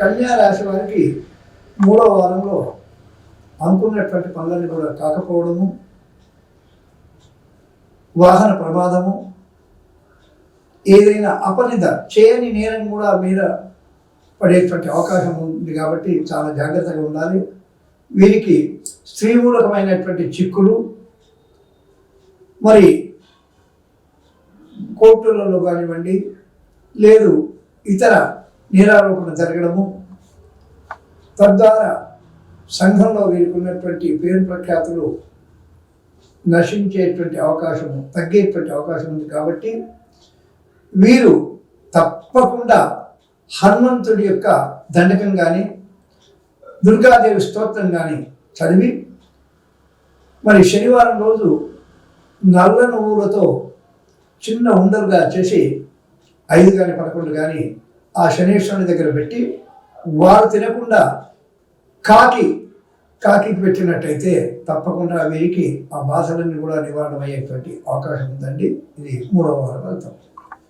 కన్యా రాశి వారికి మూడవ వారంలో అనుకున్నటువంటి పనులన్నీ కూడా కాకపోవడము వాహన ప్రమాదము ఏదైనా అపనిద చేయని నేరం కూడా మీద పడేటువంటి అవకాశం ఉంది కాబట్టి చాలా జాగ్రత్తగా ఉండాలి. వీరికి స్త్రీమూలకమైనటువంటి చిక్కులు మరి కోర్టులలో కానివ్వండి లేదు ఇతర నీరారోపణ జరగడము. తద్వారా సంఘంలో వీరికి ఉన్నటువంటి పేరు ప్రఖ్యాతులు నశించేటువంటి అవకాశం తగ్గేటువంటి అవకాశం ఉంది కాబట్టి వీరు తప్పకుండా హనుమంతుడి యొక్క దండకం కానీ దుర్గాదేవి స్తోత్రం కానీ చదివి మరి శనివారం రోజు నల్ల నువ్వులతో చిన్న ఉండలుగా చేసి ఐదు కానీ పదకొండు కానీ ఆ శనీశ్వరుని దగ్గర పెట్టి వారు తినకుండా కాకి కాకి పెట్టినట్టయితే తప్పకుండా వీరికి ఆ బాధలన్నీ కూడా నివారణ అయ్యేటువంటి అవకాశం ఉందండి. ఇది మూడవ వారం ఫలితం.